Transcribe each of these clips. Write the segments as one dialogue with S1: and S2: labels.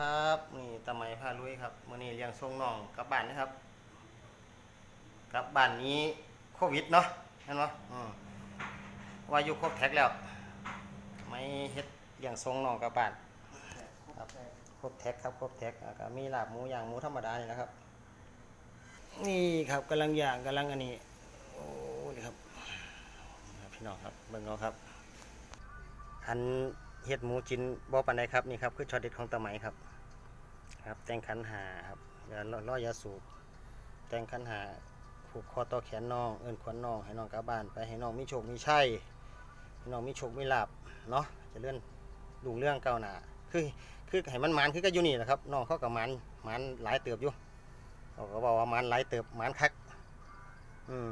S1: ครับนี่ตะไมพาลุยครับมื้อนี้เลี้ยงส่งน้องกลับบ้านนะครับกลับบ้านนี้โควิดเนาะเห็นบ่อืมว่าอยู่ครบแท็กแล้ว ไม่เฮ็ดเลี้ยงส่งน้องกลับบ้านครับครบแท็กครับครบแท็กก็มีลาบหมูย่างหมูธรรมดานี่แหละครับ นี่ครับกำลังย่างกำลังอันนี้โอ้นี่ครับครับพี่น้องครับเบิ่งเอาครับอันเฮ็ดหมูจินบ่ปานใดครับนี่ครับคือช็อตเด็ดของตะไหมครับ ครับ แต่งขันหาครับเดี๋ยวรอรอยาสูบแต่งขันหาผูกคอต่อแขนน้อง เอิ้นขวัญน้อง ให้น้องกลับบ้านไปให้น้องมีโชคมีชัยให้น้องมีโชคมีลาบเนาะจะเลื่อนลุงเรื่องเก่าหนาคือคือให้มันมันคือก็อยู่นี่แหละครับน้องเขากับมันมันหลายเติบอยู่เขาก็บอกว่ามันหลายเติบมันคักอืม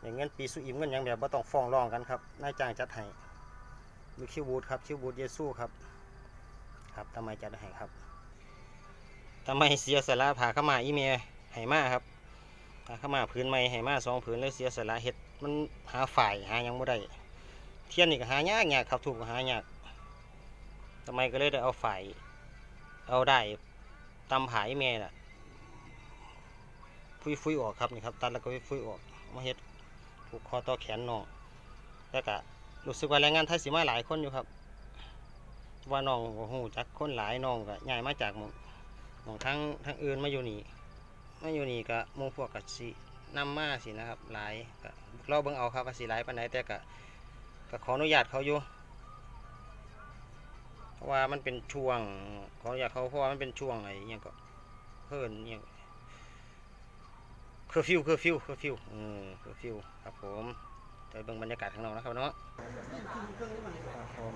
S1: อย่างเงินปีสุอิมเงินยังแบบบ่าต้องฟ้องร้องกันครับนายจ้างจัดให้มีคิวบูดครับคิวบูดเยซูครับ ครับทำไมจะได้ให้ครับ ทำไมเสียสละผ่าเข้ามาอีเมลให้มาครับผ่าเข้ามาพื้นไม้ให้มาสองพื้นเลยเสียสละเห็ดมันหาฝ่ายหายังบ่ได้เทียนนี่ก็หายากยากครับถูกหายากทำไมก็เลยได้เอาฝ่ายเอาได้ตำผาอีเมล่ะฟุยฟุยออกครับนี่ครับตัดแล้วก็ฟุยๆออกมาเฮ็ดผูกคอต่อแขนน้องแล้วก็รู้สึกว่าแรงงานไทยสิมาหลายคนอยู่ครับ ว่าน้องโอ้โหจักคนหลายน้องก็ย้ายมาจากหมอง หมองทั้งทั้งอื่นมาอยู่นี่มาอยู่นี่ก็หมงพวกกับสินำมาสินะครับหลายก็เราเบิ่งเอาครับว่าสิหลายปานใดแต่ก็ก็ขออนุญาตเขาอยู่เพราะว่ามันเป็นช่วงขออนุญาตเขาเพราะว่ามันเป็นช่วงไอ้อิหยังก็เพิ่นอิหยังเคอร์ฟิวเคอร์ฟิวเคอร์ฟิวอืมเคอร์ฟิวครับผมไปเบิ่งบรรยากาศข้างนอกนะครับเนาะครับผม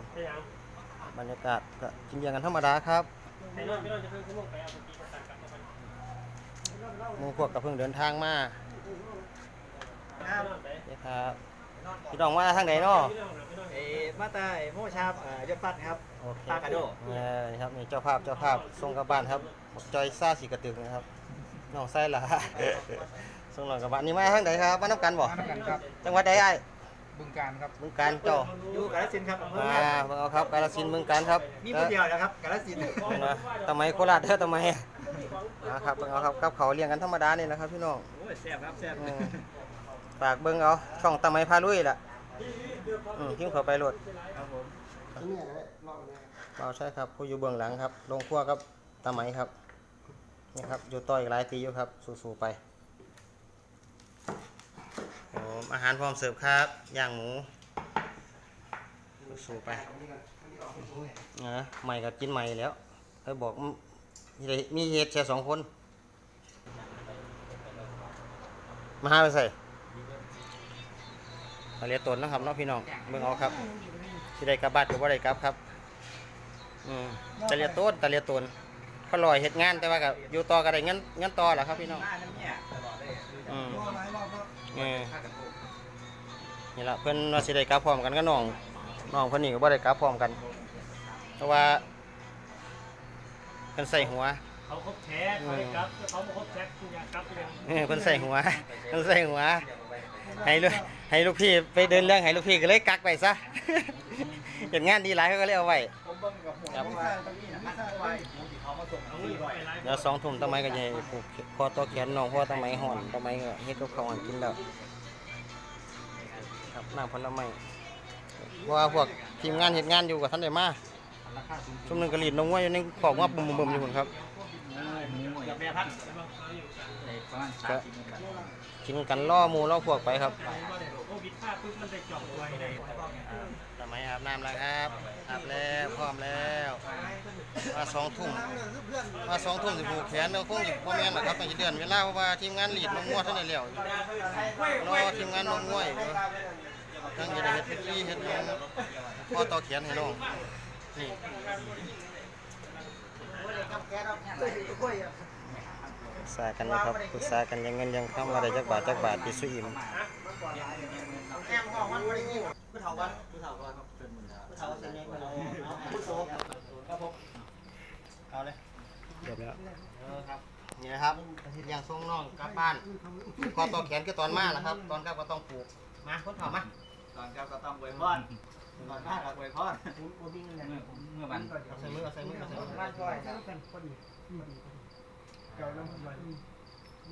S1: บรรยากาศก็กินเบียร์กันธรรมดาครับ
S2: ไอ้นอนไม่นอนจะเพิ่งชั่วโมงไปเอาปีมาสั่งกลับมา
S1: หมูพวกกับเพิ่งเดินทางมา
S2: ไม่นอนไป
S1: เด้ครับพี่น้องมาทางไหนเนาะ
S2: ไม่นอนไม่นอน
S3: เอมาตายโมชาบอ่ายศปัดครับ
S1: โอเค
S3: ปากกระโดด
S1: เออนี่ครับนี่เจ้าภาพเจ้าภาพส่งกลับบ้านครับบักจอยซ่าสีกระตึกนะครับน้องไส้หล่ะส่งหลังกลับบ้านนี่มาทางไหนครับมาน้ำกันบ่
S4: มาด้วยกันครับ
S1: จังหวัดใดไอ้
S4: บึงการครับ
S1: บึงการเจ้า
S3: อยู่กาฬสินธุ์ครับอำเภอ
S1: มา
S3: แม่
S1: เบิ่งเอาครับกาฬสินธุ์บึงการครับ
S3: มีผู้เดียวนะครับกาฬสินธุ์
S1: เห็นไหมทำไมโคราชเด้อทำไมนะครับเบิ่งเอาครับกับเขาวเลี้ยงกันธรรมดานี่แหละครับพี่น้อง
S3: โอ้ยแซ่บครับแซ่บ
S1: อืมฝากเบิ่งเอาช่องตะไมพาลุยล่ะอืมทิ้งเขาไปโหลด
S3: ครับผม
S1: เราใช่ครับผู้อยู่เบื้องหลังครับลงครัวครับตะไมครับนี่ครับอยู่ต่ออีกหลายทีอยู่ครับสู้ๆไปผม อาหารพร้อมเสิร์ฟครับย่างหมูสู้ไปนะใหม่ก็กินใหม่แล้วเคยบอกมีได้มีเหตุแค่สองคน มาหาไปใส่มาเรียตนนะครับน้องพี่น้องเบิ่งเอาครับที่ได้กลับบ้านก็บ่ได้กลับครับอืมตะเลียต้นตะเลียต้นเขาลอยเฮ็ดงานแต่ว่าก็อยู่ต่อก็ได้เงินเงินต่อแหละครับพี่น้อง
S3: มาน้ำเนี่ยตลอ
S1: อืมเอ
S3: นโอ้
S1: นี่ล่ะเพิ่นว่าสิได้กลับพร้อมกันกับน้องน้องเพิ่นนี่ก็บ่ได้กลับพร้อมกัน เพราะว่าเพิ่นใส่หัว
S2: เขาครบแท็กเขาเลยครับเขาครบแท็กคุณอยากกลับยัง
S1: เออเพิ่นใส่หัวเพิ่นใส่หัว ให้ลูกให้ลูกพี่ไปเดินเรื่องให้ลูกพี่ก็เลยกักไปซะเห็นงานดีหลายเขาก็เลยเอาไว้
S3: ผมเบิ่งกับหัว
S1: ครับ
S3: ว่าตรงนี้นะมันไว้หมูที่เขามาส่ง
S2: เอา
S3: ที่
S2: อีก
S3: บ่อย
S2: ไปไลฟ์
S1: แล้วสองทุ่มทำไมก็จะให้ผูกคอต่อแขนน้องเพราะว่าทำไมห่อนทำไมก็เฮ็ดกับข้าวอ่อนกินแล้ว ครับน้ำผลไม้เพราะว่าพวกทีมงานเฮ็ดงานอยู่กับท่านได้มา
S3: ราคาสูง
S1: ช่วงหนึงก็รีดนมวัวอยู่ในขอกว่าบุ่มๆๆอยู่พุ่นครับ
S3: หมูเกือบแม่พันประมาณสามสิบกัน
S1: กินกันล่อหมูล่อพวกไปครับ
S2: โควิดฆ่าปุ๊บมันจะจ่องไว้ใน
S1: ทำไมอาบน้ำแล้วครับอาบแล้วพร้อมแล้วมาสองทุ่มมาสองทุ่มสิผูกแขนเราคงสิบ่แม่นหรอกครับต้องสิเดือนเวลาเพราะว่าทีมงานรีดนมวัวท่านได้แล้วรอทีมงานนมวัวอยู่ ทั้งจะได้เฮ็ดเฮ็ดที่เฮ็ดหยังพอต่อแขนให้น้องนี่ปรึกษากันนะครับปรึกษากันยังเงินยังคำว่าได้จักบาทจักบาทที่สุอิม
S3: ผู้เฒ่าวันผู้เฒ่าวันครับเป็นหมื่นครับผู้เฒ่าเสน่ห์เราผู้โตครับผม
S1: เอาเลยจบแล้ว
S3: เออครับ
S1: นี่นะครับอย่างทรงน้องกลับบ้านก็ต่อแขนก็ตอนมาแหละครับ ตอนกลับก็ต้องปลูกมาคนเผามา
S3: ตอนครับก็ต้องไว้พรก่อนหน้าหลักไว้พ่อ
S2: ผมวิ่งเนี่ย
S4: เมื่อเมื่อวัน
S1: เอาใส่มือเอาใส่มือเอาใส่มือ
S2: บ้านก้อยแล้วกันพอดีพอดีเก่าน้ำพันวัน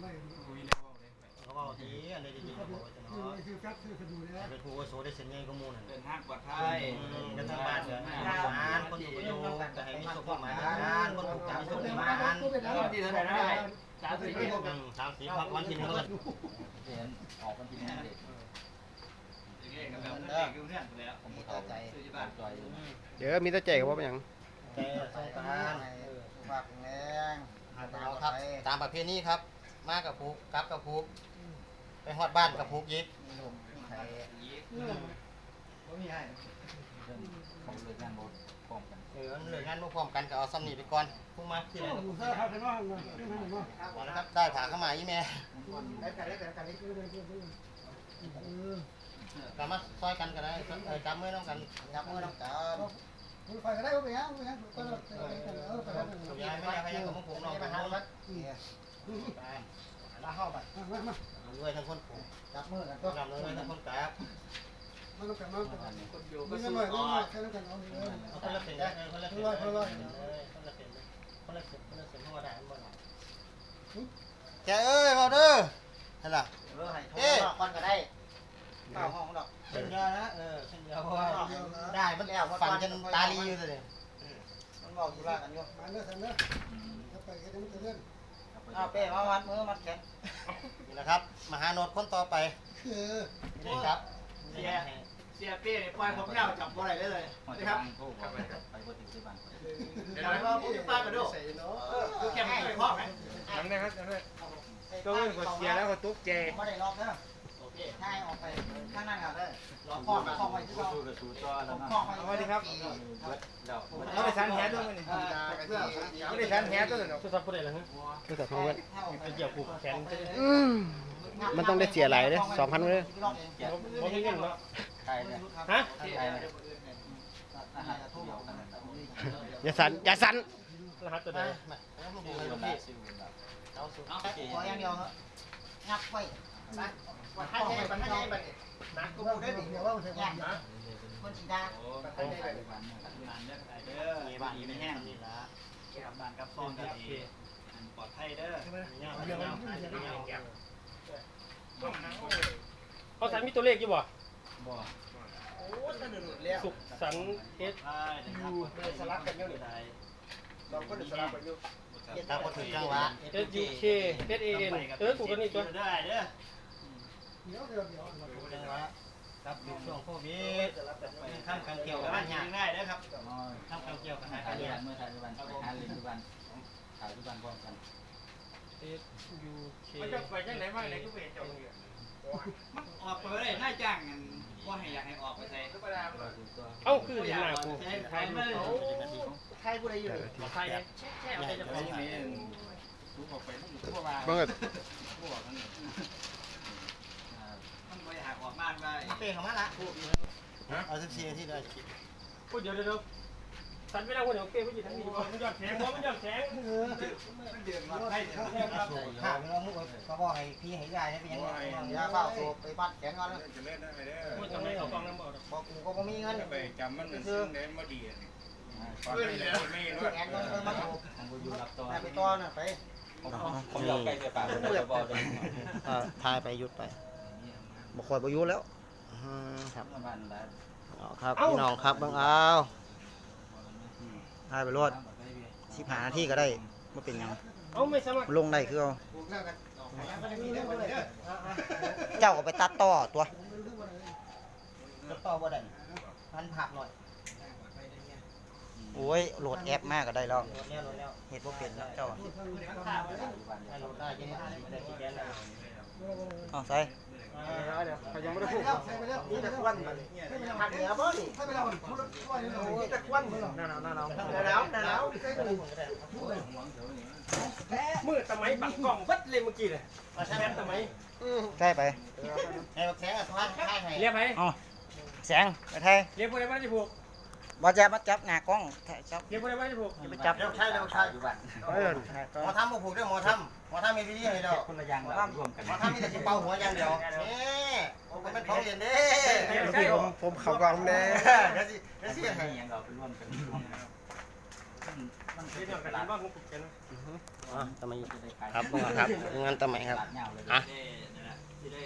S2: ไม่
S4: อุ้ยเรียกว่าเลย
S1: เขาบอกทีอันนี้ดีๆเขาบอกว่าจะเนาะ
S2: คือคัดคือดูแล
S1: เป็นผู้อาวุโสได้เซ็นใหญ่ก็มูนั่น
S4: เดินทางปลอดภัย
S1: กันทางบ้านเนี่ยงานคนอยู่อยู่จะให้มีสุขภาพงานคนถูกจับมีสุขภาพงาน
S4: ที่เท่าไหร่ได้สามสิบเอ็ด
S1: สามสีพักวันที่หนึ่งก็
S4: เห็นออกกันทีนี้เด็ก เด็กกับแบบเด็กอยู่เนี่ยแล้วผมเข้าใจซื้อที่บ้านจอยอยู่
S5: เดี๋ยวมีแตะแจกว่าเป็นหยัง
S1: แกสงการ
S3: ฝากแรง
S1: เอาครับ ตามประเพณีครับ มากับผูกกลับกับผูกไปฮอดบ้านกับผูกยิก
S3: มีหนุ่มมีไข่
S4: ยี่
S3: ไม่มีให้
S4: เรื่องเขาเลิกงานบดพร้อมกัน
S1: เออเหลืองานมาพร้อมกันก็เอาซ้ำนี่ไปก่อนพุ่งมาที่ไหน
S2: ดูเสื้อครับเป็นว่าเรื่องนั้นว่า
S1: เอาละครับได้ผ่าเข้ามาอีแม่
S3: ได้กันได้กันกัน นี้
S2: เออก
S1: ลับมาซอยกันก็ได้เออจับมือน้องกัน
S3: ยับมือน้ำตาล
S2: คุณไฟก็ได้ก็ไปฮะไปฮะก็ได้เออไปฮะ
S1: สุยายไม่ได้พยายามของผมน้องไปหาวัดแล้วเข้าไป
S2: มามา
S1: ด้วยทั้งคนผม
S3: จับมือกัน
S1: ต้
S3: ก็
S1: องนำด้วยทั้งคนกราบ
S2: มาต้องกันมาต้องกัน
S4: คนอยู่
S2: มี
S4: ก็
S2: เงิ
S4: สู้
S2: นหน่อย
S4: ต่
S2: เงินหน่อย
S4: อ
S2: แค่นั้นกันเอาเลย
S1: เอาคนละเส้นได้คนละเส้นคนละเส้นคนละเส้นคนละเส้นคนละเส้นหัวได้บ่ล่ะแกเอ้ยเบาเด้อนั่นล่ะ
S3: เออให้โทรศัพท์ก่อนก็ได้ เปล่าห้องดอก
S1: เส้นยาวนะเออเส้นยาวเพราะว่าได้มันฝันจนตาลีอยู่เลย
S3: มันบอกอยู่ว่ากันอยู่
S2: มาเนื้อสันเนื้อถ้าไปก็ต้องเลื่อน
S3: อ้าวเป้มาวัดมือมัดแขน
S1: นี่นะครับ มหาโนดคนต่อไป
S2: เออ
S1: นี่ครับ
S4: เสียเสียเป้เนี่ยปล่อยผมแล้วจับอะไรได้เลยนะครับไปบดถึงที่บ้าน
S3: เดี๋ยวว่าผู้ที่ป้ากันด้วย
S4: คือแค่ไม่พ่อไหม
S5: จำได้ครับจำได้ก็เรื่องกดเสียแล้วก็ตุ๊กแจ
S3: ไม่ได้ล็อกเด้ อ
S4: โอเค
S3: ให้ออกไปข้างหน้ากันเลยล็อกข้อมาข้อไว้ที่เรา
S4: สู้กับสู้ต่อแล้วนะ
S3: ข้อไว้
S5: สวัสดีครับ
S4: เดี๋ยว
S5: ไม่ได้สันแหด้วยมั้ยนี่ไม่ได้สันแหด้วยหรอก
S1: คือสับผู้ใดล่ะฮะ
S5: คือแต่เพื่อน
S1: ไปเกี่ยวผูกแขน
S5: มันต้องได้เสียหลายเลยสองพันเลย
S1: บ่มีเงินเนาะ
S4: ใครเนี่ย
S1: ฮะ
S4: ใครเนี่ยอาหารทุกอย่างกันนะ
S5: อย่าสันอย่าสัน
S1: รหัสตัวใดมา
S4: ซื้อ
S1: ให้
S4: เว
S1: ลูก
S4: ลา
S1: พี่
S4: ซื้อเวลา
S1: เอาสุด
S3: ขออย่างเดียวครับงับไว้ ว่าให้ให้บันให้บันนะกูพูดได้ดิ
S2: เดี๋ยว่าเสร็จ
S3: ย่างคนสีดา
S4: โอ้ไปไปบ้านงานเด้อเด้อ
S1: มีบ้านมีแห้งนี่ละ
S4: บ้านกับซองกันดีปลอดภัยเด้อ
S1: เนี่ยเดี๋ยวมัน
S6: เขาสันมีตัวเลขอยู่บ่
S4: บ่
S6: สุขสันต์เอส
S4: ใช่นะครับ
S3: สลับกันอยู่นี่
S4: ได้
S3: เราก็สลับกันอยู่
S1: ตามบ่ถึงจังวะ
S6: เอสยูเคเอสเอเอ็นเออถูกกันนี่ตัว
S4: ได้เด้อ
S1: รับอยู่ช่วงโควิดข้ามกันเกี่ยวกับ
S4: บ้า
S1: บ้านน
S4: ยั
S1: ยาง
S4: ได้เด้อครับ
S1: ข้ามกันเกี่ยวกับหา
S4: ถ่า
S1: กั
S4: ย
S1: น
S4: ทุก
S1: เนี่ย
S4: วันเมื่อถ่ายทุกวันไปหาเล่นทุกวันถ่ายทุกวันพร้อมกัน
S6: เอสยูเค
S4: มันจะไปจังไหนบ้างในทุกเวทจงมันออกไปเลยน่าจ้างกันว่าให้อยากให้ออกไปใส่
S6: เอ้าคือเห็นหน้ากู
S4: ใครไม่
S3: ใครผู้ใดอยู่
S6: ขอไทยแช่เอาใจจะพอ
S4: ทุกออกไปทุกทั่วมา
S5: เบิ่งก็
S4: ทั่วทั้งมันไปหาออกบ้านไป
S1: เป้เข้ามาละเอาสิบสี่นาทีได้
S6: พูดเดี๋ยวเดี๋ยวสันไม่ได้คนเดียวเป้ผู้หญิงทั้งนี้มันยอดแข็งมันยอดแข็ง
S4: มันเดือดร้อนให้เดือดร้อน
S1: สูบข้าวเรามุกก็บอกให้พี่ให้ยายได้เป็นยังไง
S3: ยาเฝ้าโซไปปัดแขนก่อนเลย
S7: จะเล่นได้ไหมเด้อ
S6: พูดทำไมเขาฟังน้ำบ่
S3: บอกกูก็ไม่มีเงิน
S7: จะไปจำมันซึ่งเน้นมาดีความไม่ได้ไม่รอด
S3: แขนก่อนเลยมาถูก
S4: ของกูอยู่รับตัว
S3: ไปต่อน่ะไป
S4: ผมยอมใกล้จะปากผมจะบอกเลย
S1: ทายไปหยุดไปบ่คอยบ่อยู่แล้ว ครับ
S4: บ้านละ
S1: ครับ พี่น้องครับบังเอาทายไปรวดสิบห้านาทีก็ได้ไม่เป็นยัง
S6: เอ้าไม่สมัคร
S1: ลงได้คือเอา
S3: ถูกแล้วกันมันจะมีเรื่องอะไรเด้อ
S1: เจ้าก็ไปตัดต่อตัวตัดต่อบ่ได้พันผักหน่อยโอ้ยโหลดแอปมากก็ได้แล้วเฮ็ดบ่เป็นแล้วเจ้าให้โหลดได้ยังได้กี่แกนแล้วอ๋อใส่
S5: เดี๋ยวเขายังไม่ได้พูด
S2: ใส่ไปแล้ว
S3: นี่ตะควันมันผักเหนือบ่นี่
S2: ใส่ไปแล้วพูดว่าเนี่ย
S3: โอ้ยตะควันมัน
S1: หน้าหนาวหน้าหนาว
S3: หนาวหนาว
S2: ใส่ไปเลย
S6: มือสมัยปักกล่องวัดเลยเมื่อกี้เลยแม่สมัย
S1: ใกล้ไปให้บักแสงอะทางทางให้
S6: เรียกไหม
S1: แสงไปไทย
S6: เรียกพวกไหนบ้างที่พวก
S3: บ่จะมาจับหน้ากล้องจับ
S6: เดี๋ยวพวกนี้ไม่ได้ผูก
S3: ไปจับ
S1: เร็วใช่เร็วใช่
S3: อยู่บ้าน
S5: เออหากล้
S1: ห
S5: อง
S1: มอทำมาผูกด้วยหมอทำหม อทำมีวิธีให้แล้ว
S3: คนละอย่างเราร่วมกัน
S1: หมอทำมีแต่สิเป่าหัวอย่างเดียวนี่ผมเป็นของเรียนเด้
S5: ผมผมเขากองแน่
S1: เดี๋ยวสิเดี๋ยวสิ
S3: ให้
S1: ให้
S3: ยังเราไปร่วมกันร่วมกันมันมัน
S6: เดี๋ยว
S3: เป็น
S6: กัน
S3: ตลาด
S6: บ้างผมผูกกัน
S1: อ๋อทำไม
S3: จะได้ขาย
S1: ครับครับงั้นทำไมครับ
S3: ตลาดเหงาเลย
S1: อะ
S4: ที่ได้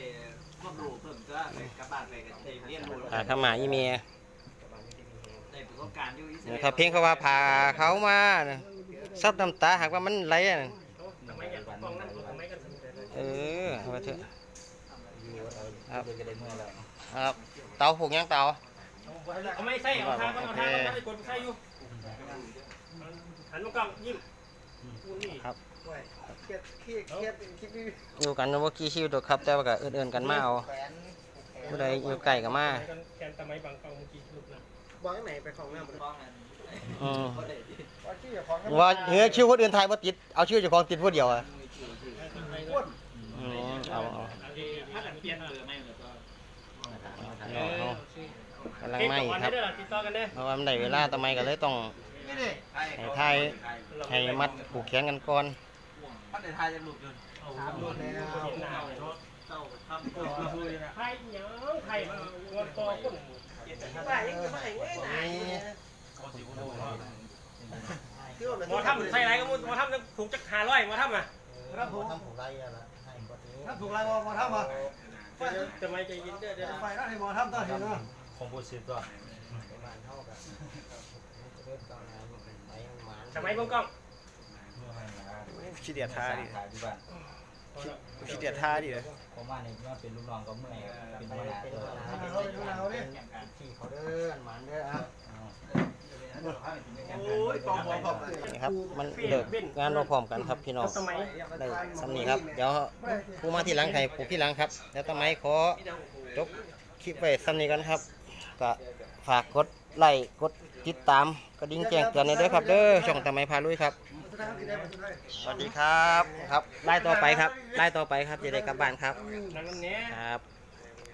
S4: ความรู้เพิ่มก็กลับบ้านไปก็ได้เรียนรู้
S1: อ่าทำหมาอีเมีย
S4: ได้ประสบการณ์อยู่อิสรา
S1: เขาเพียงเขาว่าพาเขามาซับน้ำตาหากว่ามันไหล ถอะ
S3: ครับก็ได้เมื่อแล้ว
S1: ครับ เตาผูกยังเตา
S6: เอาไม่ใช่เอาทางก็เอาทางก็ได้กดใช่อยู่หันมากล้องยิ้มนี่
S5: เครียดเครียดเครียดคิดดี
S1: อยู่กันว่ากี่ชิวดอกครับ แต่ว่าก็เอื่นๆกันมาเอาผู้ใดอยู่ไกลก็มา
S6: แกนทำไมบางกล้องเมื่อกี้รูปนะ
S5: บอกให้ไหนไปของน้ำ
S4: ฟ้องนั้น
S1: อืม
S5: ว่าที่อย่าของ
S1: ว่าเฮ้ยชื่อคนอื่นถ่ายบ่ติด เอาชื่อเจ้าของติดผู้เดียวอะ อืมเอาเอา
S4: ถ้ากันเปลี่ยนเบอร์ไม่เลยก็
S1: เอาเอากำลังไหม่ครับ
S6: ติดต่อกันได้
S1: เพราะว่ามันได้เวลาทำไมก็เลยต้องให้ทายให้มัดผูกแขนกันก่อน
S4: มันได้ทายจากลูกจน
S6: เอารูปแล้วเหนเลยเนาะ
S4: เจ้าทำตัวคือนะ
S6: ไทยเหนียวไทยวันต่อคน
S5: ไปยังไม่ไหนที่ว่า
S6: หมอทำใส่ไรก็มุหมอทำถูกจักหาร้อยหมอทำอะ
S1: ทำผูกไรอะล่ะ ให้บ่ถือ
S2: ถ้าถูกไรหมอทำอะ
S6: จะไม่ใจเย็นเด้อเดี๋ยว
S2: ไฟนั่นให้หมอทำตอนเห็นเนาะ
S1: บ้านเฮาก็เริ่มก่อนนะไปหมาน
S6: ทำไมเบิ่งกล้อง
S5: ขี้เดียดท่าดิ
S3: ขายที่บ้าน
S5: ขี้เดียดท่าดิเลย
S3: ผมว่าในว่าเป็นลูกน้องก็เมื่อยเป็น
S1: ไป
S3: เวลา
S1: เป็น
S3: ตัว
S1: ปัญหาเป็นที่เขาเดินหมานเด้ออะ นี่ครับ มันเลิกงานเราพร้อมกันครับพี่น้อง
S6: ไม
S1: ได้สำนีครับ เดี๋ยวผู้มาที่หลังใครผู้ที่หลังครับ แล้วทำไมขอจบคลิปไว้สำนีกันครับ ก็ฝากกดไลค์กดติดตามกระดิ่งแจ้งเตือนในเด้อครับ เด้อช่องทำไมพาลุยครับ สวัสดีครับครับไล่ต่อไปครับไล่ต่อไปครับจะได้กลับบ้านครับครับ